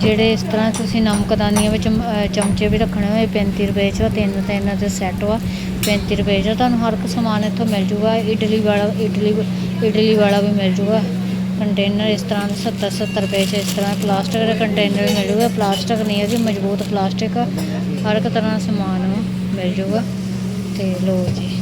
ਜਿਹੜੇ ਇਸ ਤਰ੍ਹਾਂ ਤੁਸੀਂ ਨਮਕਦਾਨੀਆਂ ਵਿੱਚ ਚਮਚੇ ਵੀ ਰੱਖਣੇ ਹੋਏ 35 ਰੁਪਏ 'ਚ ਤਿੰਨ ਤਿੰਨ ਦੇ ਸੈੱਟ ਵਾ। 35 ਰੁਪਏ 'ਚ, ਤੁਹਾਨੂੰ ਹਰ ਇੱਕ ਸਮਾਨ ਇੱਥੋਂ ਮਿਲ ਜੂਗਾ। ਇਡਲੀ ਵਾਲਾ, ਇਡਲੀ ਇਡਲੀ ਵਾਲਾ ਵੀ ਮਿਲ ਜੂਗਾ। ਕੰਟੇਨਰ ਇਸ ਤਰ੍ਹਾਂ ਦੇ 70 70 ਰੁਪਏ 'ਚ ਇਸ ਤਰ੍ਹਾਂ ਪਲਾਸਟਿਕ ਦੇ ਕੰਟੇਨਰ ਵੀ ਮਿਲ ਜੂਗਾ। ਪਲਾਸਟਿਕ ਨਹੀਂ ਹੈ ਜੀ, ਮਜ਼ਬੂਤ ਪਲਾਸਟਿਕ ਆ। ਹਰ ਇੱਕ ਤਰ੍ਹਾਂ ਦਾ ਸਮਾਨ ਮਿਲ ਜੂਗਾ। ਤੇ ਲੋ ਜੀ।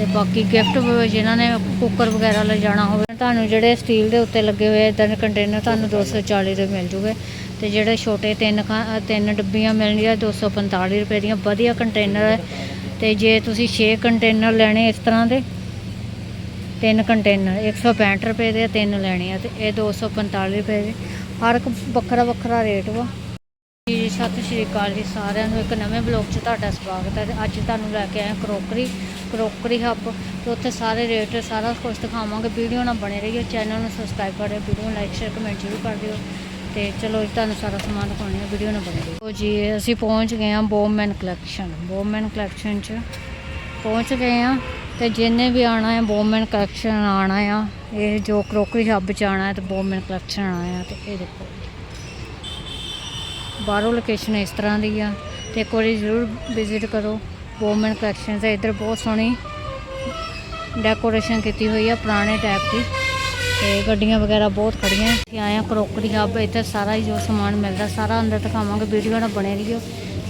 ਤੇ ਬਾਕੀ ਗਿਫਟ ਜਿਨ੍ਹਾਂ ਨੇ ਕੁੱਕਰ ਵਗੈਰਾ ਲੈ ਜਾਣਾ ਹੋਵੇ, ਤੁਹਾਨੂੰ ਜਿਹੜੇ ਸਟੀਲ ਦੇ ਉੱਤੇ ਲੱਗੇ ਹੋਏ ਇਦਾਂ ਦੇ ਕੰਟੇਨਰ ਤੁਹਾਨੂੰ 240 ਦੇ ਮਿਲ ਜੂਗੇ। ਤੇ ਜਿਹੜੇ ਛੋਟੇ ਤਿੰਨ ਖਾ- ਤਿੰਨ ਡੱਬੀਆਂ ਮਿਲਣਗੀਆਂ 245 ਰੁਪਏ ਦੀਆਂ, ਵਧੀਆ ਕੰਟੇਨਰ ਹੈ ਤੇ ਜੇ ਤੁਸੀਂ 6 ਕੰਟੇਨਰ ਲੈਣੇ ਇਸ ਤਰ੍ਹਾਂ ਦੇ, ਤਿੰਨ ਕੰਟੇਨਰ 165 ਰੁਪਏ ਦੇ ਤਿੰਨ ਲੈਣੇ ਆ, ਤੇ ਇਹ 245 ਰੁਪਏ ਦੇ। ਹਰ ਇੱਕ ਵੱਖਰਾ ਵੱਖਰਾ ਰੇਟ ਵਾ। ਜੀ, ਸਤਿ ਸ਼੍ਰੀ ਅਕਾਲ ਜੀ ਸਾਰਿਆਂ ਨੂੰ। ਇੱਕ ਨਵੇਂ ਬਲੌਗ 'ਚ ਤੁਹਾਡਾ ਸਵਾਗਤ ਹੈ ਤੇ ਅੱਜ ਤੁਹਾਨੂੰ ਲੈ ਕੇ ਆਏ ਕਰੋਕਰੀ ਕਰੋਕਰੀ ਹੱਬ ਤੇ ਉੱਥੇ ਸਾਰੇ ਰੇਟ, ਸਾਰਾ ਕੁਝ ਦਿਖਾਵਾਂਗੇ। ਵੀਡੀਓ ਨਾਲ ਬਣੇ ਰਹੀਓ ਚੈਨਲ ਨੂੰ ਸਬਸਕ੍ਰਾਈਬ ਕਰਿਓ ਵੀਡੀਓ ਨੂੰ ਲਾਈਕ ਸ਼ੇਅਰ ਕਮੈਂਟ ਜ਼ਰੂਰ ਕਰ ਦਿਓ। ਤੇ ਚਲੋ ਜੀ, ਤੁਹਾਨੂੰ ਸਾਰਾ ਸਮਾਨ ਦਿਖਾਉਣੇ ਆ, ਵੀਡੀਓ ਨਾਲ ਬਣੇ ਰਹੋ ਜੀ, ਅਸੀਂ ਪਹੁੰਚ ਗਏ ਹਾਂ ਬੋਮੈਨ ਕਲੈਕਸ਼ਨ ਬੋਮੈਨ ਕਲੈਕਸ਼ਨ 'ਚ। ਪਹੁੰਚ ਗਏ ਆ ਤੇ ਜਿੰਨੇ ਵੀ ਆਣਾ ਹੈ ਬੋਮੈਨ ਕਲੈਕਸ਼ਨ ਆਣਾ ਆ। ਇਹ ਜੋ ਕਰੋਕਰੀ ਹੱਬ 'ਚ ਆਣਾ ਹੈ ਤੇ ਬੋਮੈਨ ਕਲੈਕਸ਼ਨ ਆਣਾ ਆ ਤੇ ਇਹ ਦੇਖੋ ਬਾਹਰੋਂ ਲੋਕੇਸ਼ਨ ਇਸ ਤਰ੍ਹਾਂ ਦੀ ਆ ਤੇ ਇੱਕ ਵਾਰੀ ਜ਼ਰੂਰ ਵਿਜ਼ਿਟ ਕਰੋ। ਵੂਮਨ ਕਲੈਕਸ਼ਨ ਹੈ ਇੱਧਰ ਬਹੁਤ ਸੋਹਣੀ ਡੈਕੋਰੇਸ਼ਨ ਕੀਤੀ ਹੋਈ ਆ, ਪੁਰਾਣੇ ਟਾਈਪ ਦੀ। ਤੇ ਗੱਡੀਆਂ ਵਗੈਰਾ ਬਹੁਤ ਖੜੀਆਂ। ਅਸੀਂ ਆਏ ਆ ਕਰੋਕਰੀ ਹੱਬ ਇੱਥੇ ਸਾਰਾ ਹੀ ਜੋ ਸਮਾਨ ਮਿਲਦਾ, ਸਾਰਾ ਅੰਦਰ ਦਿਖਾਵਾਂਗੇ ਵੀਡੀਓ ਨਾਲ ਬਣੇ ਰਹੀਓ।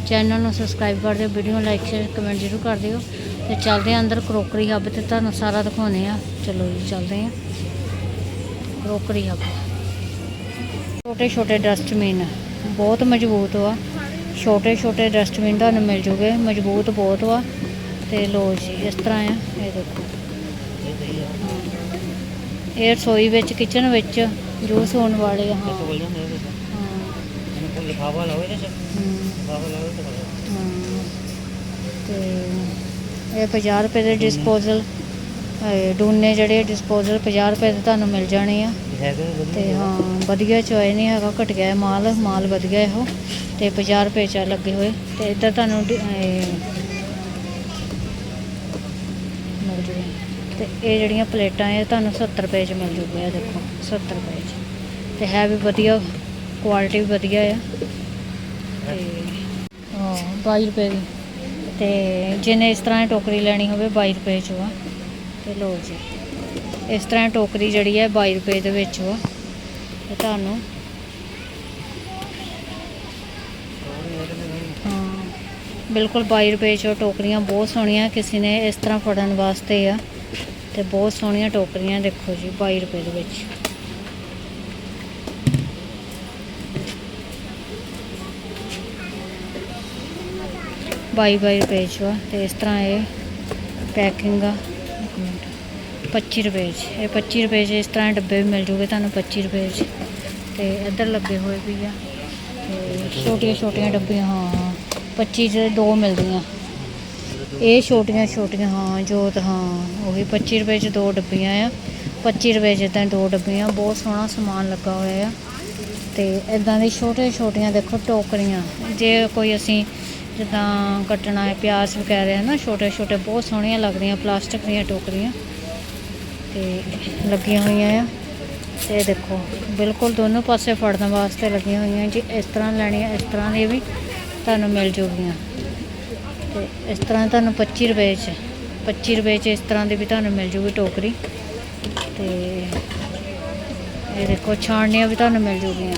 ਚੈਨਲ ਨੂੰ ਸਬਸਕ੍ਰਾਈਬ ਕਰ ਦਿਓ ਵੀਡੀਓ ਨੂੰ ਲਾਈਕ ਸ਼ੇਅਰ ਕਮੈਂਟ ਜ਼ਰੂਰ ਕਰ ਦਿਓ। ਤੇ ਚੱਲਦੇ ਆ ਅੰਦਰ ਕਰੋਕਰੀ ਹੱਬ ਤੇ, ਤੁਹਾਨੂੰ ਸਾਰਾ ਦਿਖਾਉਣੇ ਆ। ਚਲੋ ਜੀ, ਚੱਲਦੇ ਆ। ਕਰੋਕਰੀ ਹੱਬ ਛੋਟੇ ਛੋਟੇ ਡਸਟਬਿਨ ਬਹੁਤ ਮਜ਼ਬੂਤ ਵਾ ਛੋਟੇ ਛੋਟੇ ਡਸਟਬਿਨ ਤੁਹਾਨੂੰ ਮਿਲ ਜੂਗੇ ਮਜ਼ਬੂਤ ਬਹੁਤ ਵਾ। ਤੇ ਲੋ ਜੀ ਇਸ ਤਰ੍ਹਾਂ ਆ ਇਹ ਦੇਖੋ। ਇਹ ਰਸੋਈ ਵਿੱਚ ਕਿਚਨ ਵਿੱਚ ਜੂਸ ਹੋਣ ਵਾਲੇ ਆ, ਹਾਂ। ਲਾਓ ਇਹਦੇ ਚ। ਲਾਓ ਤੇ ਇਹ 50 ਰੁਪਏ ਦੇ ਡਿਸਪੋਜ਼ਲ ਡੂਨੇ ਜਿਹੜੇ ਡਿਸਪੋਜ਼ਲ 50 ਰੁਪਏ ਦੇ ਤੁਹਾਨੂੰ ਮਿਲ ਜਾਣੇ ਆ। ਤੇ ਹਾਂ ਵਧੀਆ ਚੋਏ ਨਹੀਂ ਹੈਗਾ ਘਟ ਗਿਆ ਮਾਲ ਮਾਲ ਵਧੀਆ ਇਹੋ। ਤੇ 50 ਰੁਪਏ ਚ ਆ ਲੱਗੇ ਹੋਏ। ਤੇ ਇੱਧਰ ਤੁਹਾਨੂੰ ਮਿਲ ਜੂਗੇ। ਤੇ ਇਹ ਜਿਹੜੀਆਂ ਪਲੇਟਾਂ ਇਹ ਤੁਹਾਨੂੰ 70 ਰੁਪਏ ਚ ਮਿਲ ਜੂਗੇ ਇਹ ਦੇਖੋ 70 ਰੁਪਏ ਚ। ਤੇ ਹੈ ਵੀ ਵਧੀਆ ਕੁਆਲਿਟੀ ਵੀ ਵਧੀਆ ਆ। ਤੇ ਹਾਂ 22 ਰੁਪਏ ਦੀ। ਤੇ ਜਿਹਨੇ ਇਸ ਤਰ੍ਹਾਂ ਟੋਕਰੀ ਲੈਣੀ ਹੋਵੇ 22 ਰੁਪਏ ਚ ਵਾ। ਤੇ ਲੋ ਜੀ। ਇਸ ਤਰ੍ਹਾਂ ਟੋਕਰੀ ਜਿਹੜੀ ਹੈ 22 ਰੁਪਏ ਦੇ ਵਿੱਚ ਵਾ। ਤੇ ਤੁਹਾਨੂੰ ਹਾਂ ਬਿਲਕੁਲ 22 ਰੁਪਏ 'ਚੋਂ ਟੋਕਰੀਆਂ ਬਹੁਤ ਸੋਹਣੀਆਂ, ਕਿਸੇ ਨੇ ਇਸ ਤਰ੍ਹਾਂ ਫੜਨ ਵਾਸਤੇ ਆ। ਤੇ ਬਹੁਤ ਸੋਹਣੀਆਂ ਟੋਕਰੀਆਂ ਦੇਖੋ ਜੀ 22 ਰੁਪਏ ਦੇ ਵਿੱਚ। ਬਾਈ ਬਾਈ ਰੁਪਏ 'ਚੋਂ ਵਾ ਤੇ ਇਸ ਤਰ੍ਹਾਂ ਇਹ ਪੈਕਿੰਗ ਆ। ਇੱਕ 25 ਰੁਪਏ ਚ, ਇਹ 25 ਰੁਪਏ ਚ ਇਸ ਤਰ੍ਹਾਂ ਡੱਬੇ ਵੀ ਮਿਲ ਜੂਗੇ ਤੁਹਾਨੂੰ 25 ਰੁਪਏ ਚ। ਤੇ ਇੱਧਰ ਲੱਗੇ ਹੋਏ ਵੀ ਆ। ਤੇ ਛੋਟੀਆਂ ਛੋਟੀਆਂ ਡੱਬੀਆਂ, ਹਾਂ। 25 ਚ ਦੋ ਮਿਲਦੀਆਂ। ਇਹ ਛੋਟੀਆਂ ਛੋਟੀਆਂ, ਹਾਂ, ਜੋਤ, ਹਾਂ, ਉਹੀ 25 ਰੁਪਏ ਚ ਦੋ ਡੱਬੀਆਂ ਆ। 25 ਰੁਪਏ ਚ ਤਾਂ ਦੋ ਡੱਬੀਆਂ, ਬਹੁਤ ਸੋਹਣਾ ਸਮਾਨ ਲੱਗਾ ਹੋਇਆ ਆ। ਤੇ ਇਦਾਂ ਦੀ ਛੋਟੇ ਛੋਟੀਆਂ ਦੇਖੋ ਟੋਕਰੀਆਂ, ਜੇ ਕੋਈ ਅਸੀਂ ਜਿੱਦਾਂ ਕੱਟਣਾ ਹੈ, ਪਿਆਜ਼ ਵਗੈਰਾ ਹੈ ਨਾ ਛੋਟੇ ਛੋਟੇ, ਬਹੁਤ ਸੋਹਣੀਆਂ ਲੱਗਦੀਆਂ, ਪਲਾਸਟਿਕ ਦੀਆਂ ਟੋਕਰੀਆਂ। ਤੇ ਲੱਗੀਆਂ ਹੋਈਆਂ ਆ। ਤੇ ਦੇਖੋ, ਬਿਲਕੁਲ ਦੋਨੋਂ ਪਾਸੇ ਫੜਨ ਵਾਸਤੇ ਲੱਗੀਆਂ ਹੋਈਆਂ ਜੀ, ਇਸ ਤਰ੍ਹਾਂ ਲੈਣੀਆਂ, ਇਸ ਤਰ੍ਹਾਂ ਦੇ ਵੀ। ਤੁਹਾਨੂੰ ਮਿਲ ਜੂਗੀਆਂ। ਤੇ ਇਸ ਤਰ੍ਹਾਂ ਤੁਹਾਨੂੰ 25 ਰੁਪਏ ਚ 25 ਰੁਪਏ ਚ ਇਸ ਤਰ੍ਹਾਂ ਦੀ ਵੀ ਤੁਹਾਨੂੰ ਮਿਲ ਜੂਗੀ ਟੋਕਰੀ। ਤੇ ਇਹ ਦੇਖੋ ਛਾਣਨੀਆਂ ਵੀ ਤੁਹਾਨੂੰ ਮਿਲ ਜੂਗੀਆਂ।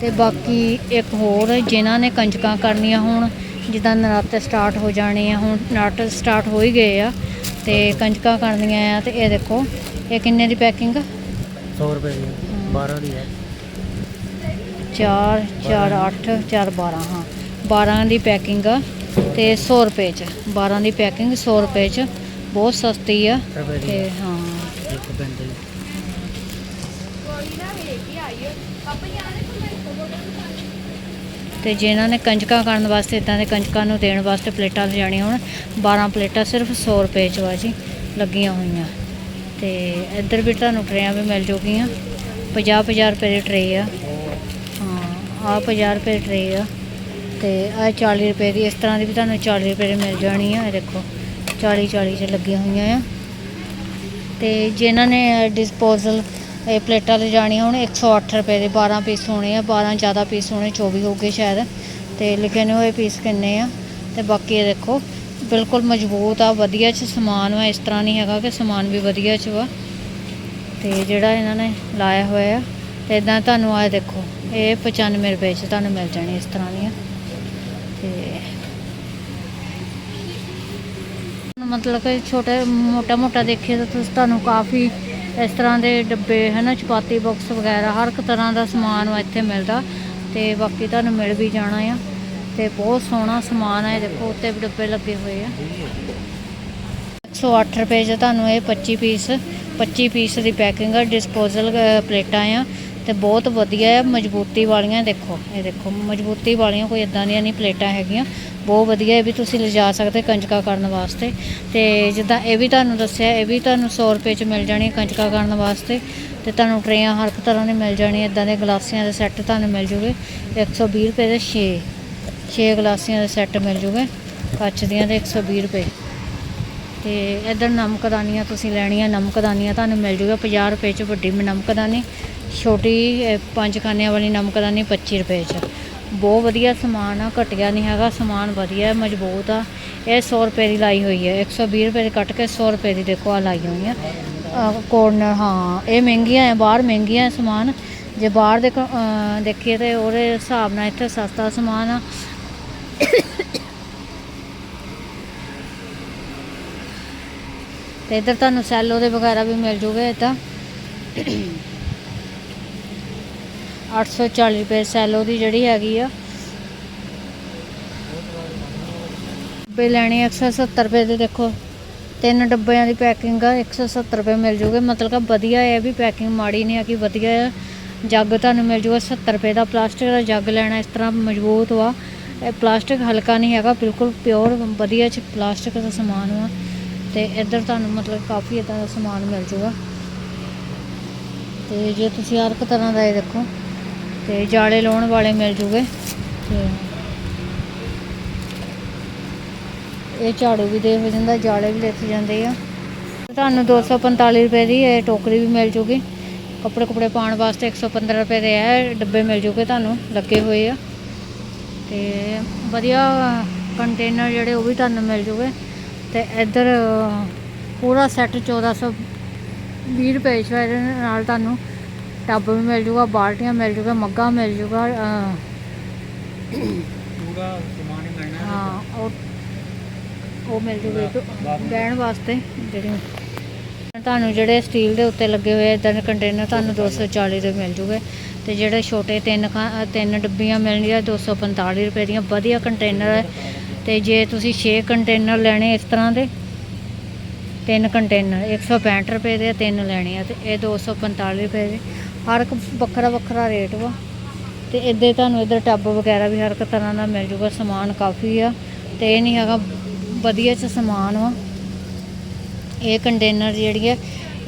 ਤੇ ਬਾਕੀ ਇੱਕ ਹੋਰ ਜਿਨ੍ਹਾਂ ਨੇ ਕੰਜਕਾਂ ਕਰਨੀਆਂ ਹੁਣ ਜਿੱਦਾਂ ਨਰਾਤੇ ਸਟਾਰਟ ਹੋ ਜਾਣੇ ਆ ਹੁਣ ਨਰਾਤੇ ਸਟਾਰਟ ਹੋ ਹੀ ਗਏ ਆ ਤੇ ਕੰਜਕਾਂ ਕਰਨੀਆਂ ਆ ਤੇ ਇਹ ਦੇਖੋ ਇਹ ਕਿੰਨੇ ਦੀ ਪੈਕਿੰਗ 100 ਰੁਪਏ ਦੀ ਹੈ, 12 ਦੀ ਹੈ। 4 4 8 4 12 ਹਾਂ। 12 ਦੀ ਪੈਕਿੰਗ ਆ ਤੇ 100 ਰੁਪਏ ਚ 12 ਦੀ ਪੈਕਿੰਗ 100 ਰੁਪਏ ਚ ਬਹੁਤ ਸਸਤੀ ਆ ਤੇ ਹੈ, ਇੱਕ ਪੈਂਟ ਦੀ। ਤੇ ਜਿਨ੍ਹਾਂ ਨੇ ਕੰਜਕਾਂ ਕਰਨ ਵਾਸਤੇ ਇਦਾਂ ਦੇ ਕੰਜਕਾਂ ਨੂੰ ਦੇਣ ਵਾਸਤੇ ਪਲੇਟਾਂ ਲਿਜਾਣੀਆਂ ਹੁਣ 12 ਪਲੇਟਾਂ ਸਿਰਫ 100 ਰੁਪਏ ਚ ਵਾ ਜੀ ਲੱਗੀਆਂ ਹੋਈਆਂ। ਤੇ ਇੱਧਰ ਵੀ ਤੁਹਾਨੂੰ ਟਰੇਆਂ ਵੀ ਮਿਲ ਜੂਗੀਆਂ 50 50 ਰੁਪਏ ਦੀ ਟਰੇ ਆ। ਹਾਂ ਆ 50 ਰੁਪਏ ਟਰੇ ਆ। ਤੇ ਆ 40 ਰੁਪਏ ਦੀ, ਇਸ ਤਰ੍ਹਾਂ ਦੀ ਵੀ ਤੁਹਾਨੂੰ 40 ਰੁਪਏ ਦੀ ਮਿਲ ਜਾਣੀ ਆ, ਇਹ ਦੇਖੋ। 40 40 ਚ ਲੱਗੀਆਂ ਹੋਈਆਂ ਆ। ਤੇ ਜਿਨ੍ਹਾਂ ਨੇ ਡਿਸਪੋਜ਼ਲ ਇਹ ਪਲੇਟਾਂ ਲੈ ਜਾਣੀਆਂ ਹੁਣ 108 ਰੁਪਏ ਦੇ 12 ਪੀਸ ਹੋਣੇ ਆ 12 ਜ਼ਿਆਦਾ ਪੀਸ ਹੋਣੇ 24 ਹੋਗੇ ਸ਼ਾਇਦ। ਤੇ ਲਿਖੇ ਨੇ ਹੋਏ ਪੀਸ ਕਿੰਨੇ ਆ? ਤੇ ਬਾਕੀ ਇਹ ਦੇਖੋ, ਬਿਲਕੁਲ ਮਜ਼ਬੂਤ ਆ, ਵਧੀਆ ਚ ਸਮਾਨ ਵਾ, ਇਸ ਤਰ੍ਹਾਂ ਨਹੀਂ ਹੈਗਾ ਕਿ ਸਮਾਨ ਵੀ ਵਧੀਆ ਚ ਵਾ। ਤੇ ਜਿਹੜਾ ਇਹਨਾਂ ਨੇ ਲਾਇਆ ਹੋਇਆ ਆ, ਤੇ ਇਦਾਂ ਤੁਹਾਨੂੰ ਆ ਦੇਖੋ, ਇਹ 95 ਰੁਪਏ ਚ ਤੁਹਾਨੂੰ ਮਿਲ ਜਾਣੀ ਇਸ ਤਰ੍ਹਾਂ ਦੀਆਂ। ਤੇ ਮਤਲਬ ਕਿ ਛੋਟੇ ਮੋਟਾ ਮੋਟਾ ਦੇਖੀਏ ਤਾਂ ਤੁਸੀਂ ਤੁਹਾਨੂੰ ਕਾਫੀ ਇਸ ਤਰ੍ਹਾਂ ਦੇ ਡੱਬੇ, ਹਨਾ, ਚਪਾਤੀ ਬਾਕਸ ਵਗੈਰਾ ਹਰ ਇੱਕ ਤਰ੍ਹਾਂ ਦਾ ਸਮਾਨ ਵਾ ਇੱਥੇ ਮਿਲਦਾ ਤੇ ਬਾਕੀ ਤੁਹਾਨੂੰ ਮਿਲ ਵੀ ਜਾਣਾ ਆ ਤੇ ਬਹੁਤ ਸੋਹਣਾ ਸਮਾਨ ਆ ਇਹ ਦੇਖੋ, ਉੱਤੇ ਵੀ ਡੱਬੇ ਲੱਗੇ ਹੋਏ ਆ। 108 ਰੁਪਏ 'ਚ ਤੁਹਾਨੂੰ ਇਹ 25 ਪੀਸ 25 ਪੀਸ ਦੀ ਪੈਕਿੰਗ ਆ ਡਿਸਪੋਜ਼ਲ ਪਲੇਟਾਂ ਆ ਤੇ ਬਹੁਤ ਵਧੀਆ ਆ ਮਜ਼ਬੂਤੀ ਵਾਲੀਆਂ ਦੇਖੋ, ਇਹ ਦੇਖੋ, ਮਜ਼ਬੂਤੀ ਵਾਲੀਆਂ ਕੋਈ ਇਦਾਂ ਦੀਆਂ ਨਹੀਂ ਪਲੇਟਾਂ ਹੈਗੀਆਂ। ਬਹੁਤ ਵਧੀਆ ਇਹ ਵੀ ਤੁਸੀਂ ਲਿਜਾ ਸਕਦੇ ਕੰਜਕਾ ਕਰਨ ਵਾਸਤੇ। ਤੇ ਜਿੱਦਾਂ ਇਹ ਵੀ ਤੁਹਾਨੂੰ ਦੱਸਿਆ, ਇਹ ਵੀ ਤੁਹਾਨੂੰ 100 ਰੁਪਏ 'ਚ ਮਿਲ ਜਾਣੀ ਕੰਜਕਾ ਕਰਨ ਵਾਸਤੇ। ਤੇ ਤੁਹਾਨੂੰ ਟਰੇਆਂ ਹਰ ਇੱਕ ਤਰ੍ਹਾਂ ਦੀ ਮਿਲ ਜਾਣੀ ਇਦਾਂ ਦੇ ਗਲਾਸੀਆਂ ਦੇ ਸੈੱਟ ਤੁਹਾਨੂੰ ਮਿਲ ਜੂਗੇ। 120 ਰੁਪਏ ਦੇ 6 6 ਗਲਾਸੀਆਂ ਦੇ ਸੈੱਟ ਮਿਲ ਜੂਗੇ, ਕੱਚ ਦੀਆਂ ਦੇ 120 ਰੁਪਏ। ਤੇ ਇਧਰ ਨਮਕਦਾਨੀਆਂ ਤੁਸੀਂ ਲੈਣੀਆਂ ਨਮਕਦਾਨੀਆਂ ਤੁਹਾਨੂੰ ਮਿਲ ਜੂਗਾ 50 ਰੁਪਏ ਚ ਵੱਡੀ ਨਮਕਦਾਨੀ ਛੋਟੀ ਅਹ, ਪੰਜ ਖਾਨਿਆਂ ਵਾਲੀ ਨਮਕਦਾਨੀ 25 ਰੁਪਏ ਚ। ਬਹੁਤ ਵਧੀਆ ਸਮਾਨ ਆ ਘਟਿਆ ਨਹੀਂ ਹੈਗਾ ਸਮਾਨ ਵਧੀਆ ਮਜ਼ਬੂਤ ਆ। ਇਹ 100 ਰੁਪਏ ਦੀ ਲਾਈ ਹੋਈ ਹੈ 120 ਰੁਪਏ ਦੀ ਕੱਟ ਕੇ 100 ਰੁਪਏ ਦੀ ਦੇਖੋ ਆ ਲਾਈ ਹੋਈ ਆ। ਕੋਰਨਰ ਹਾਂ ਇਹ ਮਹਿੰਗੀਆਂ ਆ ਬਾਹਰ ਮਹਿੰਗੀਆਂ ਸਮਾਨ। ਜੇ ਬਾਹਰ ਦੇ ਕ- ਦੇਖੀਏ ਤੇ ਉਹਦੇ ਹਿਸਾਬ ਨਾਲ ਇੱਥੇ ਸਸਤਾ ਸਮਾਨ ਆ। ਤੇ ਇੱਧਰ ਤੁਹਾਨੂੰ ਸੈਲੋ ਦੇ ਵਗੈਰਾ ਵੀ ਮਿਲ ਜੂਗੇ ਇਦਾਂ। 840 ਰੁਪਏ ਸੈਲੋ ਦੀ ਜਿਹੜੀ ਹੈਗੀ ਆ। ਡੱਬੇ ਲੈਣੇ ਆ 170 ਰੁਪਏ ਦੇ, ਦੇਖੋ। ਤਿੰਨ ਡੱਬਿਆਂ ਦੀ ਪੈਕਿੰਗ ਆ 170 ਰੁਪਏ ਮਿਲ ਜੂਗੇ। ਮਤਲਬ ਕਿ ਵਧੀਆ ਹੈ ਇਹ ਵੀ ਪੈਕਿੰਗ ਮਾੜੀ ਨਹੀਂ ਹੈ ਕਿ ਵਧੀਆ ਹੈ ਜੱਗ ਤੁਹਾਨੂੰ ਮਿਲ ਜੂਗਾ 70 ਰੁਪਏ ਦਾ। ਪਲਾਸਟਿਕ ਦਾ ਜੱਗ ਲੈਣਾ ਇਸ ਤਰ੍ਹਾਂ ਮਜ਼ਬੂਤ ਵਾ। ਇਹ ਪਲਾਸਟਿਕ ਹਲਕਾ ਨਹੀਂ ਹੈਗਾ, ਬਿਲਕੁਲ ਪਿਓਰ, ਵਧੀਆ ਚ ਪਲਾਸਟਿਕ ਦਾ ਸਮਾਨ ਵਾ। ਤੇ ਇੱਧਰ ਤੁਹਾਨੂੰ ਮਤਲਬ ਕਾਫੀ ਇਦਾਂ ਦਾ ਸਮਾਨ ਮਿਲ ਜੂਗਾ। ਤੇ ਜੇ ਤੁਸੀਂ ਹਰ ਇੱਕ ਤਰ੍ਹਾਂ ਦਾ ਇਹ ਦੇਖੋ। ਤੇ ਜਾਲੇ ਲਾਉਣ ਵਾਲੇ ਮਿਲ ਜੂਗੇ। ਤੇ ਇਹ ਝਾੜੂ ਵੀ ਦੇ ਹੋ ਜਾਂਦਾ ਜਾਲੇ ਵੀ ਲਿਖ ਜਾਂਦੇ ਆ। ਤੁਹਾਨੂੰ 245 ਰੁਪਏ ਦੀ ਇਹ ਟੋਕਰੀ ਵੀ ਮਿਲ ਜੂਗੀ। ਕੱਪੜੇ ਕੁਪੜੇ ਪਾਉਣ ਵਾਸਤੇ 115 ਰੁਪਏ ਦੇ ਇਹ ਡੱਬੇ ਮਿਲ ਜੂਗੇ ਤੁਹਾਨੂੰ, ਲੱਗੇ ਹੋਏ ਆ। ਤੇ ਵਧੀਆ ਕੰਟੇਨਰ ਜਿਹੜੇ ਉਹ ਵੀ ਤੁਹਾਨੂੰ ਮਿਲ ਜੂਗੇ। ਤੇ ਇੱਧਰ ਪੂਰਾ ਸੈੱਟ 1420 ਰੁਪਏ ਚ ਇਹਦੇ ਨਾਲ ਤੁਹਾਨੂੰ ਟੱਬ ਵੀ ਮਿਲ ਜੂਗਾ ਬਾਲਟੀਆਂ ਮਿਲ ਜੂਗਾ ਮੱਗਾ ਮਿਲ ਜੂਗਾ ਪੂਰਾ ਸਮਾਨ ਹੀ ਮਿਲਣਾ ਹਾਂ। ਉਹ ਉਹ ਮਿਲ ਜੂਗੇ ਬਹਿਣ ਵਾਸਤੇ ਜਿਹੜੇ ਤੁਹਾਨੂੰ ਜਿਹੜੇ ਸਟੀਲ ਦੇ ਉੱਤੇ ਲੱਗੇ ਹੋਏ ਇਦਾਂ ਦੇ ਕੰਟੇਨਰ ਤੁਹਾਨੂੰ 240 ਦੇ ਮਿਲ ਜੂਗੇ। ਤੇ ਜਿਹੜੇ ਛੋਟੇ ਤਿੰਨ ਤਿੰਨ ਡੱਬੀਆਂ ਮਿਲਣਗੀਆਂ 245 ਰੁਪਏ ਦੀਆਂ ਵਧੀਆ ਕੰਟੇਨਰ ਹੈ। ਤੇ ਜੇ ਤੁਸੀਂ 6 ਕੰਟੇਨਰ ਲੈਣੇ ਇਸ ਤਰ੍ਹਾਂ ਦੇ ਤਿੰਨ ਕੰਟੇਨਰ 165 ਰੁਪਏ ਦੇ ਤਿੰਨ ਲੈਣੇ ਆ ਤੇ ਇਹ 245 ਰੁਪਏ ਦੇ। ਹਰ ਇੱਕ ਵੱਖਰਾ ਵੱਖਰਾ ਰੇਟ ਵਾ ਤੇ ਇੱਦੇ ਤੁਹਾਨੂੰ ਇੱਧਰ ਟੱਬ ਵਗੈਰਾ ਵੀ ਹਰ ਇੱਕ ਤਰ੍ਹਾਂ ਦਾ ਮਿਲ ਜੂਗਾ, ਸਮਾਨ ਕਾਫੀ ਆ ਤੇ ਇਹ ਨਹੀਂ ਹੈਗਾ ਵਧੀਆ ਚ ਸਮਾਨ ਵਾ। ਇਹ ਕੰਟੇਨਰ ਜਿਹੜੀ ਹੈ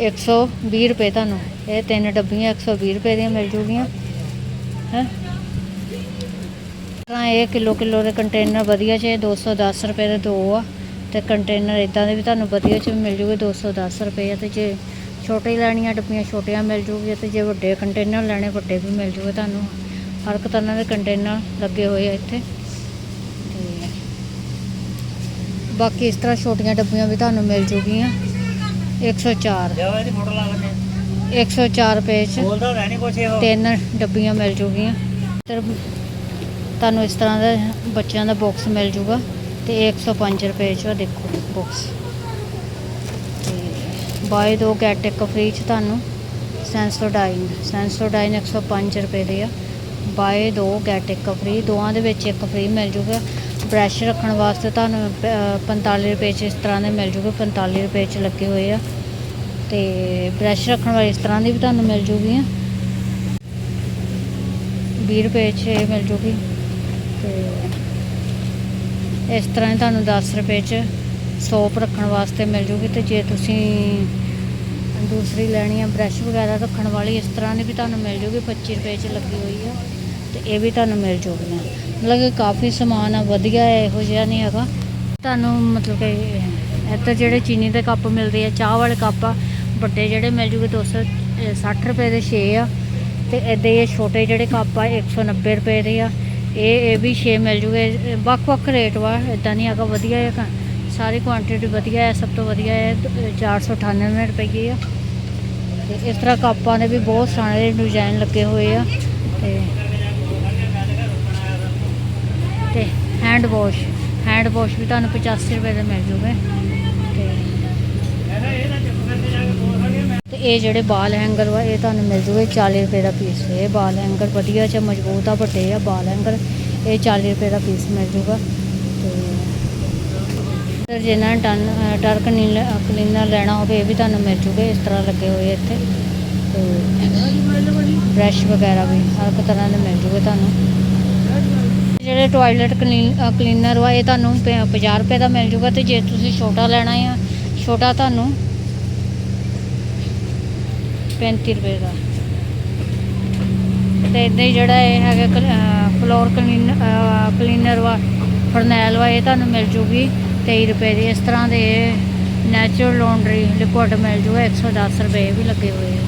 120 ਰੁਪਏ ਤੁਹਾਨੂੰ, ਇਹ ਤਿੰਨ ਡੱਬੀਆਂ 120 ਰੁਪਏ ਦੀਆਂ ਮਿਲ ਜੂਗੀਆਂ। ਹੈ? ਤਾਂ ਇਹ ਕਿਲੋ ਕਿਲੋ ਦੇ ਕੰਟੇਨਰ ਵਧੀਆ ਚ ਇਹ 210 ਰੁਪਏ ਦੇ ਦੋ ਆ। ਤੇ ਕੰਟੇਨਰ ਇਦਾਂ ਦੇ ਵੀ ਤੁਹਾਨੂੰ ਵਧੀਆ ਚ ਮਿਲ ਜੂਗੇ 210 ਰੁਪਏ ਤੇ ਜੇ ਛੋਟੇ ਲੈਣੀਆਂ ਡੱਬੀਆਂ ਛੋਟੀਆਂ ਮਿਲ ਜੂਗੀਆਂ ਤੇ ਜੇ ਵੱਡੇ ਕੰਟੇਨਰ ਲੈਣੇ ਵੱਡੇ ਵੀ ਮਿਲ ਜੂਗੇ ਤੁਹਾਨੂੰ। ਹਰ ਇੱਕ ਤਰ੍ਹਾਂ ਦੇ ਕੰਟੇਨਰ ਲੱਗੇ ਹੋਏ ਆ ਇੱਥੇ। ਬਾਕੀ ਇਸ ਤਰ੍ਹਾਂ ਛੋਟੀਆਂ ਡੱਬੀਆਂ ਵੀ ਤੁਹਾਨੂੰ ਮਿਲ ਜੂਗੀਆਂ। 104 ਜਾਵਾ ਇਹਦੀ ਫੋਟੋ ਲਾ ਲੈਣੇ 104 ਰੁਪਏ ਚ ਬੋਲਦਾ ਰਹਿ ਨਹੀਂ ਕੁਛ ਇਹ। ਤਿੰਨ ਡੱਬੀਆਂ ਮਿਲ ਜੂਗੀਆਂ। ਤੁਹਾਨੂੰ ਇਸ ਤਰ੍ਹਾਂ ਦਾ ਬੱਚਿਆਂ ਦਾ ਬਾਕਸ ਮਿਲ ਜੂਗਾ। ਤੇ ਇਹ 105 ਰੁਪਏ ਚ ਦੇਖੋ ਬਾਕਸ ਤੇ ਬਾਏ ਦੋ ਗੈਟ ਇੱਕ ਫ੍ਰੀ ਚ ਤੁਹਾਨੂੰ ਸੈਂਸੋਡਾਈਨ ਸੈਂਸੋਡਾਈਨ 105 ਰੁਪਏ ਦੀ ਆ। ਬਾਏ ਦੋ ਗੈਟ ਇੱਕ ਫ੍ਰੀ ਦੋਵਾਂ ਦੇ ਵਿੱਚ ਇੱਕ ਫ੍ਰੀ ਮਿਲ ਜੂਗਾ। ਬ੍ਰਸ਼ ਰੱਖਣ ਵਾਸਤੇ ਤੁਹਾਨੂੰ ਪ- 45 ਰੁਪਏ ਚ ਇਸ ਤਰ੍ਹਾਂ ਦੇ ਮਿਲ ਜੂਗੇ 45 ਰੁਪਏ ਚ ਲੱਗੇ ਹੋਏ ਆ। ਤੇ ਬ੍ਰਸ਼ ਰੱਖਣ ਵਾਲੀ ਇਸ ਤਰ੍ਹਾਂ ਦੀ ਵੀ ਤੁਹਾਨੂੰ ਮਿਲ ਜੂਗੀ 20 ਰੁਪਏ 'ਚ ਮਿਲ ਜੂਗੀ। ਤੇ ਇਸ ਤਰ੍ਹਾਂ ਹੀ ਤੁਹਾਨੂੰ 10 ਰੁਪਏ 'ਚ ਸੋਪ ਰੱਖਣ ਵਾਸਤੇ ਮਿਲ ਜੂਗੀ ਤੇ ਜੇ ਤੁਸੀਂ ਦੂਸਰੀ ਲੈਣੀ ਆ ਬ੍ਰਸ਼ ਵਗੈਰਾ ਰੱਖਣ ਵਾਲੀ, ਇਸ ਤਰ੍ਹਾਂ ਦੀ ਵੀ ਤੁਹਾਨੂੰ ਮਿਲ ਜੂਗੀ 25 ਰੁਪਏ 'ਚ ਲੱਗੀ ਹੋਈ ਆ ਤੇ ਇਹ ਵੀ ਤੁਹਾਨੂੰ ਮਿਲ ਜੂਗੀਆਂ। ਮਤਲਬ ਕਿ ਕਾਫੀ ਸਮਾਨ ਆ, ਵਧੀਆ ਹੈ ਇਹੋ ਜਿਹਾ ਨਹੀਂ ਹੈਗਾ। ਤੁਹਾਨੂੰ ਮਤਲਬ ਕਿ ਇੱਧਰ ਜਿਹੜੇ ਚੀਨੀ ਦੇ ਕੱਪ ਮਿਲਦੇ ਆ, ਚਾਹ ਵਾਲੇ ਕੱਪ ਆ, ਵੱਡੇ ਜਿਹੜੇ ਮਿਲ ਜੂਗੇ 260 ਰੁਪਏ ਦੇ 6 ਆ ਤੇ ਇਦਾਂ ਇਹ ਛੋਟੇ ਜਿਹੜੇ ਕੱਪ ਆ 190 ਰੁਪਏ ਦੇ ਆ। ਇਹ ਇਹ ਵੀ 6 ਮਿਲ ਜੂਗੇ। ਵੱਖ-ਵੱਖ ਰੇਟ ਵਾ ਇਦਾਂ ਨਹੀਂ ਹੈਗਾ, ਵਧੀਆ ਹੈ। ਸਾਰੀ ਕੁਆਂਟੀਟੀ ਵਧੀਆ ਹੈ, ਸਭ ਤੋਂ ਵਧੀਆ ਹੈ। ਦ- 498 ਰੁਪਏ ਆ। ਤੇ ਇਸ ਤਰ੍ਹਾਂ ਕੱਪਾਂ ਦੇ ਵੀ ਬਹੁਤ ਸਾਰੇ ਡਿਜ਼ਾਈਨ ਲੱਗੇ ਹੋਏ ਆ। ਤੇ ਤੇ ਹੈਂਡ ਵਾਸ਼ ਹੈਂਡ ਵਾਸ਼ ਵੀ ਤੁਹਾਨੂੰ 85 ਰੁਪਏ ਦੇ ਮਿਲ ਜੂਗੇ ਤੇ ਤੇ ਇਹ ਜਿਹੜੇ ਬਾਲ ਹੈਂਗਰ ਵਾ, ਇਹ ਤੁਹਾਨੂੰ ਮਿਲ ਜੂਗੇ 40 ਰੁਪਏ ਦਾ ਪੀਸ ਇਹ ਬਾਲ ਹੈਂਗਰ ਵਧੀਆ ਚ ਮਜ਼ਬੂਤ ਆ, ਵੱਡੇ ਆ ਬਾਲ ਹੈਂਗਰ, ਇਹ 40 ਰੁਪਏ ਦਾ ਪੀਸ ਮਿਲ ਜੂਗਾ। ਤੇ ਜਿਹਨਾਂ ਨੇ ਟਨ ਟਰਕ ਕਲੀਨਰ ਲੈਣਾ ਹੋਵੇ, ਇਹ ਵੀ ਤੁਹਾਨੂੰ ਮਿਲ ਜੂਗੇ, ਇਸ ਤਰ੍ਹਾਂ ਲੱਗੇ ਹੋਏ ਇੱਥੇ। ਤੇ ਬ੍ਰਸ਼ ਵਗੈਰਾ ਵੀ, ਹਰ ਇੱਕ ਤਰ੍ਹਾਂ ਦੇ ਮਿਲ ਜੂਗੇ ਤੁਹਾਨੂੰ। ਜਿਹੜੇ ਟਾਇਲਟ ਕਲੀਨਰ ਵਾ, ਇਹ ਤੁਹਾਨੂੰ ਪ- 50 ਰੁਪਏ ਦਾ ਮਿਲ ਜੂਗਾ, ਤੇ ਜੇ ਤੁਸੀਂ ਛੋਟਾ ਲੈਣਾ ਆ, ਛੋਟਾ ਤੁਹਾਨੂੰ 35 ਰੁਪਏ ਦਾ। ਤੇ ਇਦਾਂ ਹੀ ਜਿਹੜਾ ਇਹ ਹੈਗਾ ਫਲੋਰ ਕਲੀਨ ਕਲੀਨਰ ਵਾ, ਫਰਨੈਲ ਵਾ, ਇਹ ਤੁਹਾਨੂੰ ਮਿਲ ਜੂਗੀ 23 ਰੁਪਏ ਦੀ। ਇਸ ਤਰ੍ਹਾਂ ਦੇ ਨੈਚੁਰਲ ਲੌਂਡਰੀ ਲਿਕੁਇਡ ਮਿਲ ਜੂਗਾ 110 ਰੁਪਏ ਵੀ ਲੱਗੇ ਹੋਏ ਆ।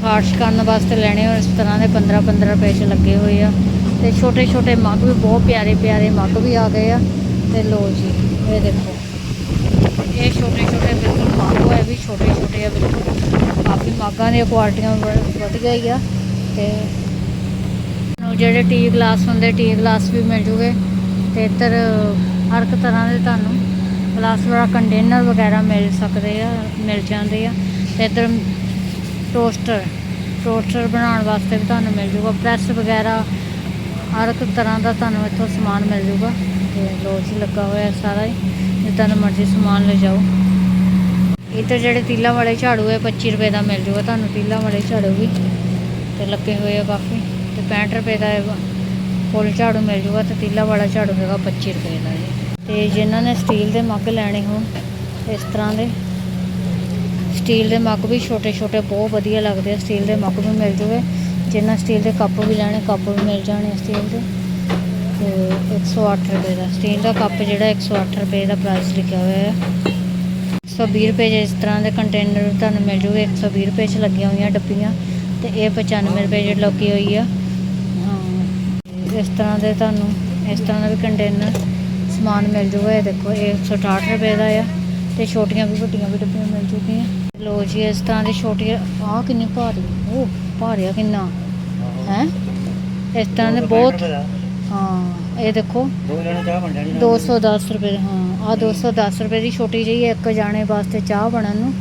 ਖਾਰਸ਼ ਕਰਨ ਵਾਸਤੇ ਲੈਣੇ ਹੋ ਇਸ ਤਰ੍ਹਾਂ ਦੇ 15 15 ਰੁਪਏ ਚ ਲੱਗੇ ਹੋਏ ਆ। ਤੇ ਛੋਟੇ ਛੋਟੇ ਮੱਗ ਵੀ, ਬਹੁਤ ਪਿਆਰੇ ਪਿਆਰੇ ਮੱਗ ਵੀ ਆ ਗਏ ਆ। ਤੇ ਲੋ ਜੀ, ਇਹ ਦੇਖੋ। ਇਹ ਛੋਟੇ ਛੋਟੇ ਬਿਲਕੁਲ ਮੱਗ ਆ ਇਹ ਵੀ ਛੋਟੇ ਛੋਟੇ ਆ, ਬਿਲਕੁਲ ਕਾਫੀ ਮੱਗਾਂ ਦੀਆਂ ਕੁਆਲਿਟੀਆਂ ਵ- ਵਧੀਆ ਹੀ ਆ ਤੇ ਜਿਹੜੇ ਟੀ ਗਲਾਸ ਹੁੰਦੇ, ਟੀ ਗਲਾਸ ਵੀ ਮਿਲ ਜੂਗੇ ਤੇ ਇੱਧਰ ਹਰ ਇੱਕ ਤਰ੍ਹਾਂ ਦੇ ਤੁਹਾਨੂੰ ਗਲਾਸ ਵਾਲਾ ਕੰਟੇਨਰ ਵਗੈਰਾ ਮਿਲ ਸਕਦੇ ਆ, ਮਿਲ ਜਾਂਦੇ ਆ ਤੇ ਇੱਧਰ ਟੋਸਟਰ ਟੋਸਟਰ ਬਣਾਉਣ ਵਾਸਤੇ ਵੀ ਤੁਹਾਨੂੰ ਮਿਲ ਜੂਗਾ, ਪ੍ਰੈਸ ਵਗੈਰਾ ਹਰ ਇੱਕ ਤਰ੍ਹਾਂ ਦਾ ਤੁਹਾਨੂੰ ਇੱਥੋਂ ਸਮਾਨ ਮਿਲ ਜੂਗਾ ਤੇ ਲੋਚ ਲੱਗਾ ਹੋਇਆ ਸਾਰਾ ਹੀ। ਜਿੱਦਾਂ ਦਾ ਮਰਜ਼ੀ ਸਮਾਨ ਲੈ ਜਾਓ। ਇੱਧਰ ਜਿਹੜੇ ਤੀਲਾ ਵਾਲੇ ਝਾੜੂ ਹੈ 25 ਰੁਪਏ ਦਾ ਮਿਲ ਜੂਗਾ ਤੁਹਾਨੂੰ। ਤੀਲਾ ਵਾਲੇ ਝਾੜੂ ਵੀ ਤੇ ਲੱਗੇ ਹੋਏ ਆ ਕਾਫੀ। ਤੇ 65 ਰੁਪਏ ਦਾ ਫੁੱਲ ਝਾੜੂ ਮਿਲ ਜੂਗਾ ਤੇ ਤੀਲਾ ਵਾਲਾ ਝਾੜੂ ਹੈਗਾ 25 ਰੁਪਏ ਦਾ ਜੀ। ਤੇ ਜਿਨ੍ਹਾਂ ਨੇ ਸਟੀਲ ਦੇ ਮੱਗ ਲੈਣੇ ਹੋਣ, ਇਸ ਤਰ੍ਹਾਂ ਦੇ ਸਟੀਲ ਦੇ ਮੱਗ ਵੀ ਛੋਟੇ ਛੋਟੇ ਬਹੁਤ ਵਧੀਆ ਲੱਗਦੇ ਆ। ਸਟੀਲ ਦੇ ਮੱਗ ਵੀ ਮਿਲ ਜੂਗੇ। ਜਿਨ੍ਹਾਂ ਸਟੀਲ ਦੇ ਕੱਪ ਵੀ ਲੈਣੇ, ਕੱਪ ਵੀ ਮਿਲ ਜਾਣੇ ਸਟੀਲ ਦੇ। ਤੇ 108 ਰੁਪਏ ਦਾ। ਸਟੀਲ ਦਾ ਕੱਪ ਜਿਹੜਾ 108 ਰੁਪਏ ਦਾ ਪ੍ਰਾਈਸ ਲਿਖਿਆ ਹੋਇਆ ਹੈ। 120 ਰੁਪਏ 'ਚ ਇਸ ਤਰ੍ਹਾਂ ਦੇ ਕੰਟੇਨਰ ਤੁਹਾਨੂੰ ਮਿਲ ਜੂਗੇ 120 ਰੁਪਏ 'ਚ ਲੱਗੀਆਂ ਹੋਈਆਂ ਡੱਬੀਆਂ ਤੇ ਇਹ 95 ਰੁਪਏ 'ਚ ਲੱਗੀ ਹੋਈ ਆ। ਇਸ ਤਰ੍ਹਾਂ ਦੇ ਤੁਹਾਨੂੰ, ਇਸ ਤਰ੍ਹਾਂ ਦਾ ਵੀ ਕੰਟੇਨਰ ਸਮਾਨ ਮਿਲ ਜੂਗਾ। ਇਹ ਦੇਖੋ ਇਹ 168 ਰੁਪਏ ਦਾ ਆ ਤੇ ਛੋਟੀਆਂ ਵੀ ਵੱਡੀਆਂ ਵੀ ਡੱਬੀਆਂ ਮਿਲ ਜੂਗੀਆਂ। ਲੋ ਜੀ, ਇਸ ਤਰ੍ਹਾਂ ਦੀ ਛੋਟੀ ਆਹ ਕਿੰਨੀ ਭਾਰੀ ਉਹ ਭਾਰੀ ਆ ਕਿੰਨਾ? ਹੈ? ਇਸ ਤਰ੍ਹਾਂ ਦੇ ਬਹੁਤ ਹਾਂ ਇਹ ਦੇਖੋ। ਦੋ ਜਣੇ ਚਾਹ ਵੰਡਿਆ ਨਹੀਂ 210 ਰੁਪਏ ਦੇ, ਹਾਂ ਆ 210 ਰੁਪਏ ਦੀ ਛੋਟੀ ਜਿਹੀ ਹੈ, ਇੱਕ ਜਾਣੇ ਵਾਸਤੇ ਚਾਹ ਬਣਨ ਨੂੰ।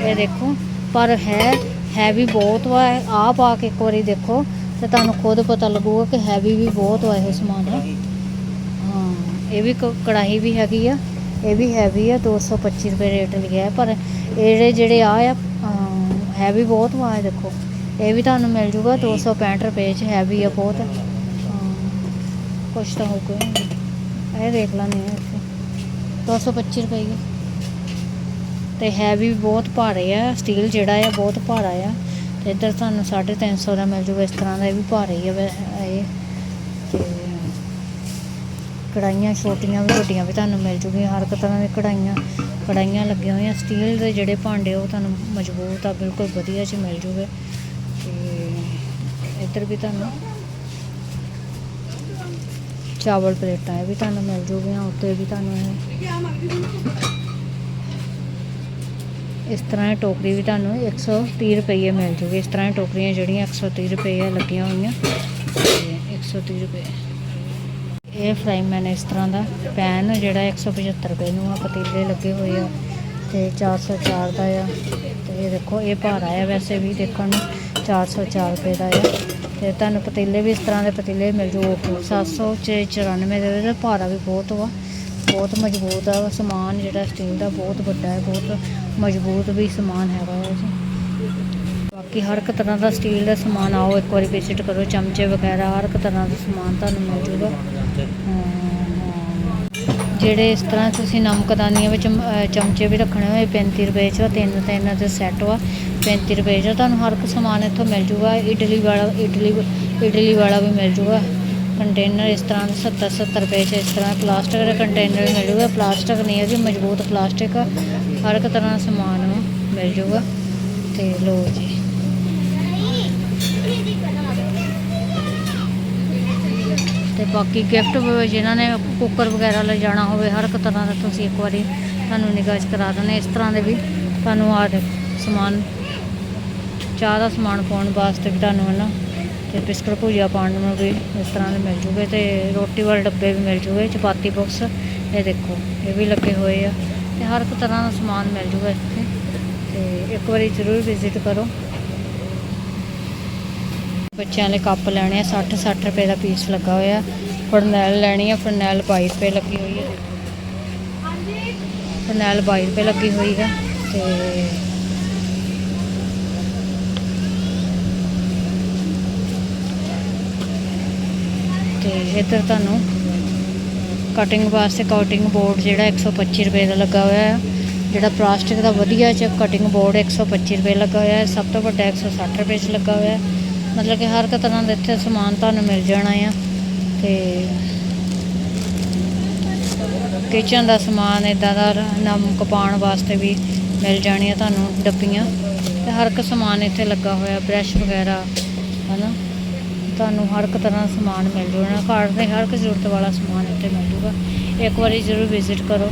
ਇਹ ਦੇਖੋ ਪਰ ਹੈ ਹੈਵੀ ਬਹੁਤ ਵਾ ਆ ਪਾ ਕੇ ਇੱਕ ਵਾਰੀ ਦੇਖੋ ਤੇ ਤੁਹਾਨੂੰ ਖੁਦ ਪਤਾ ਲੱਗੂਗਾ ਕਿ ਹੈਵੀ ਵੀ ਬਹੁਤ ਵਾ ਇਹ ਸਮਾਨ। ਹਾਂ ਇਹ ਵੀ ਕ- ਕੜਾਹੀ ਵੀ ਹੈਗੀ ਆ ਇਹ ਵੀ ਹੈਵੀ ਆ 225 ਰੁਪਏ ਰੇਟ ਲਿਖਿਆ ਹੈ ਪਰ ਇਹਦੇ ਜਿਹੜੇ ਆ ਆ ਹੈਵੀ ਬਹੁਤ ਵਾ ਇਹ ਦੇਖੋ। ਇਹ ਵੀ ਤੁਹਾਨੂੰ ਮਿਲ ਜੂਗਾ 265 ਰੁਪਏ ਚ ਹੈਵੀ ਆ ਬਹੁਤ। ਕੁਛ ਤਾਂ ਹੋ ਹੋਊਗਾ ਇਹ ਦੇਖ ਲੈਂਦੇ ਆ ਇੱਥੇ। 225 ਰੁਪਏ ਹੀ ਆ। ਤੇ ਹੈਵੀ ਬਹੁਤ ਭਾਰੇ ਆ। ਸਟੀਲ ਜਿਹੜਾ ਆ, ਬਹੁਤ ਭਾਰਾ ਆ। ਤੇ ਇੱਧਰ ਤੁਹਾਨੂੰ 350 ਦਾ ਮਿਲ ਜੂਗਾ ਇਸ ਤਰ੍ਹਾਂ ਦਾ ਇਹ ਵੀ ਭਾਰੇ ਹੀ ਆ ਵੈ- ਇਹ। ਤੇ ਕੜਾਈਆਂ ਛੋਟੀਆਂ ਵੀ, ਵੱਡੀਆਂ ਵੀ ਤੁਹਾਨੂੰ ਮਿਲ ਜੂਗੀਆਂ। ਹਰ ਇੱਕ ਤਰ੍ਹਾਂ ਦੀ ਕੜਾਈਆਂ ਕੜਾਈਆਂ ਲੱਗੀਆਂ ਹੋਈਆਂ। ਸਟੀਲ ਦੇ ਜਿਹੜੇ ਭਾਂਡੇ ਉਹ ਤੁਹਾਨੂੰ ਮਜ਼ਬੂਤ ਆ, ਬਿਲਕੁਲ ਵਧੀਆ ਚ ਮਿਲ ਜੂਗੇ। ਤੇ ਇੱਧਰ ਵੀ ਤੁਹਾਨੂੰ ਚਾਵਲ ਪਲੇਟਾਂ, ਇਹ ਵੀ ਤੁਹਾਨੂੰ ਮਿਲ ਜੂਗੀਆਂ, ਉੱਤੇ ਵੀ ਤੁਹਾਨੂੰ ਇਹ। ਇਸ ਤਰ੍ਹਾਂ ਦੀ ਟੋਕਰੀ ਵੀ ਤੁਹਾਨੂੰ 130 ਰੁਪਏ ਮਿਲ ਜੂਗੀ। ਇਸ ਤਰ੍ਹਾਂ ਦੀ ਟੋਕਰੀਆਂ ਜਿਹੜੀਆਂ 130 ਰੁਪਏ ਲੱਗੀਆਂ ਹੋਈਆਂ। ਤੇ 130 ਰੁਪਏ ਇਹ ਫਰਾਈ ਮੈਨ ਇਸ ਤਰ੍ਹਾਂ ਦਾ ਪੈਨ ਜਿਹੜਾ 175 ਰੁਪਏ ਨੂੰ ਆ, ਪਤੀਲੇ ਲੱਗੇ ਹੋਏ ਆ ਤੇ 404 ਦਾ ਆ। ਤੇ ਇਹ ਦੇਖੋ, ਇਹ ਭਾਰਾ ਆ ਵੈਸੇ ਵੀ ਦੇਖਣ ਨੂੰ। 404 ਰੁਪਏ ਦਾ ਆ। ਤੇ ਤੁਹਾਨੂੰ ਪਤੀਲੇ ਵੀ ਇਸ ਤਰ੍ਹਾਂ ਦੇ ਪਤੀਲੇ ਮਿਲ ਜੂ 794 ਦੇ ਵਿੱਚ, ਭਾਰਾ ਵੀ ਬਹੁਤ ਵਾ। ਬਹੁਤ ਮਜ਼ਬੂਤ ਆ, ਸਮਾਨ ਜਿਹੜਾ ਸਟੀਲ ਦਾ ਬਹੁਤ ਵੱਡਾ ਹੈ, ਬਹੁਤ ਮਜ਼ਬੂਤ ਵੀ ਸਮਾਨ ਹੈਗਾ ਇਹ ਬਾਕੀ ਹਰ ਇੱਕ ਤਰ੍ਹਾਂ ਦਾ ਸਟੀਲ ਦਾ ਸਮਾਨ ਆਓ, ਇੱਕ ਵਾਰੀ ਵਿਜ਼ਿਟ ਕਰੋ, ਚਮਚੇ ਵਗੈਰਾ, ਹਰ ਇੱਕ ਤਰ੍ਹਾਂ ਦਾ ਸਮਾਨ ਤੁਹਾਨੂੰ ਮਿਲ ਜੂਗਾ। ਜਿਹੜੇ ਇਸ ਤਰ੍ਹਾਂ ਤੁਸੀਂ ਨਮਕਦਾਨੀਆਂ ਵਿੱਚ ਚਮਚੇ ਵੀ ਰੱਖਣੇ ਹੋਏ 35 ਰੁਪਏ 'ਚ ਤਿੰਨ ਤਿੰਨ ਦੇ ਸੈੱਟ ਵਾ 35 ਰੁਪਏ 'ਚ ਤੁਹਾਨੂੰ ਹਰ ਇੱਕ ਸਮਾਨ ਇੱਥੋਂ ਮਿਲ ਜੂਗਾ, ਇਡਲੀ ਵਾਲਾ, ਇਡਲੀ ਇਡਲੀ ਵਾਲਾ ਵੀ ਮਿਲ ਜੂਗਾ। ਕੰਟੇਨਰ ਇਸ ਤਰ੍ਹਾਂ ਦੇ 70 70 ਰੁਪਏ 'ਚ ਇਸ ਤਰ੍ਹਾਂ ਪਲਾਸਟਿਕ ਦੇ ਕੰਟੇਨਰ ਵੀ ਮਿਲ ਜੂਗਾ। ਪਲਾਸਟਿਕ ਨਹੀਂ ਇਹਦੀ ਮਜ਼ਬੂਤ ਪਲਾਸਟਿਕ ਆ। ਹਰ ਇੱਕ ਤਰ੍ਹਾਂ ਦਾ ਸਮਾਨ ਮਿਲ ਜੂਗਾ। ਤੇ ਲੋ ਜੀ। ਤੇ ਬਾਕੀ ਗਿਫਟ ਜਿਨ੍ਹਾਂ ਨੇ ਕੁੱਕਰ ਵਗੈਰਾ ਲੈ ਜਾਣਾ ਹੋਵੇ, ਹਰ ਇੱਕ ਤਰ੍ਹਾਂ ਦਾ ਤੁਸੀਂ ਇੱਕ ਵਾਰੀ ਤੁਹਾਨੂੰ ਨਿਗਾਹ ਕਰਾ ਦਿੰਦੇ ਇਸ ਤਰ੍ਹਾਂ ਦੇ ਵੀ ਤੁਹਾਨੂੰ ਆ ਸਮਾਨ, ਚਾਹ ਦਾ ਸਮਾਨ ਪਾਉਣ ਵਾਸਤੇ ਵੀ ਤੁਹਾਨੂੰ ਹੈ ਨਾ ਤੇ ਬਿਸਕੁਟ ਭੁਜੀਆ ਪਾਉਣ ਨੂੰ ਵੀ ਇਸ ਤਰ੍ਹਾਂ ਦੇ ਮਿਲ ਜੂਗੇ ਤੇ ਰੋਟੀ ਵਾਲੇ ਡੱਬੇ ਵੀ ਮਿਲ ਜੂਗੇ, ਚਪਾਤੀ ਬਾਕਸ ਇਹ ਦੇਖੋ, ਇਹ ਵੀ ਲੱਗੇ ਹੋਏ ਆ ਤੇ ਹਰ ਇੱਕ ਤਰ੍ਹਾਂ ਦਾ ਸਮਾਨ ਮਿਲ ਜੂਗਾ ਇੱਥੇ। ਤੇ ਇੱਕ ਵਾਰੀ ਜ਼ਰੂਰ ਵਿਜ਼ਿਟ ਕਰੋ। ਬੱਚਿਆਂ ਲਈ ਕੱਪ ਲੈਣੇ ਆ 60 60 ਰੁਪਏ ਦਾ ਪੀਸ ਲੱਗਾ ਹੋਇਆ। ਫਰਨੈਲ ਲੈਣੀ ਆ, ਫਰਨੈਲ 22 ਰੁਪਏ ਲੱਗੀ ਹੋਈ ਹੈ ਫਰਨੈਲ 22 ਰੁਪਏ ਲੱਗੀ ਹੋਈ ਹੈ ਤੇ ਤੇ ਇੱਧਰ ਤੁਹਾਨੂੰ ਕਟਿੰਗ ਵਾਸਤੇ ਕਟਿੰਗ ਬੋਰਡ ਜਿਹੜਾ 125 ਰੁਪਏ ਦਾ ਲੱਗਾ ਹੋਇਆ ਹੈ ਜਿਹੜਾ ਪਲਾਸਟਿਕ ਦਾ ਵਧੀਆ ਚ ਕਟਿੰਗ ਬੋਰਡ 125 ਰੁਪਏ ਲੱਗਾ ਹੋਇਆ ਹੈ ਸਭ ਤੋਂ ਵੱਡਾ 160 ਰੁਪਏ ਚ ਲੱਗਾ ਹੋਇਆ ਹੈ ਮਤਲਬ ਕਿ ਹਰ ਇੱਕ ਤਰ੍ਹਾਂ ਦਾ ਇੱਥੇ ਸਮਾਨ ਤੁਹਾਨੂੰ ਮਿਲ ਜਾਣਾ ਆ ਤੇ ਕਿਚਨ ਦਾ ਸਮਾਨ ਇਦਾਂ ਦਾ ਨਮਕ ਪਾਉਣ ਵਾਸਤੇ ਵੀ ਮਿਲ ਜਾਣੀਆਂ ਤੁਹਾਨੂੰ ਡੱਬੀਆਂ। ਤੇ ਹਰ ਇੱਕ ਸਮਾਨ ਇੱਥੇ ਲੱਗਾ ਹੋਇਆ, ਬ੍ਰਸ਼ ਵਗੈਰਾ, ਹਨਾ? ਤੁਹਾਨੂੰ ਹਰ ਇੱਕ ਤਰ੍ਹਾਂ ਦਾ ਸਮਾਨ ਮਿਲ ਜਾਣਾ। ਘਰ ਦੇ ਹਰ ਇੱਕ ਜ਼ਰੂਰਤ ਵਾਲਾ ਸਮਾਨ ਇੱਥੇ ਮਿਲ ਜੂਗਾ ਇੱਕ ਵਾਰੀ ਜ਼ਰੂਰ ਵਿਜ਼ਿਟ ਕਰੋ।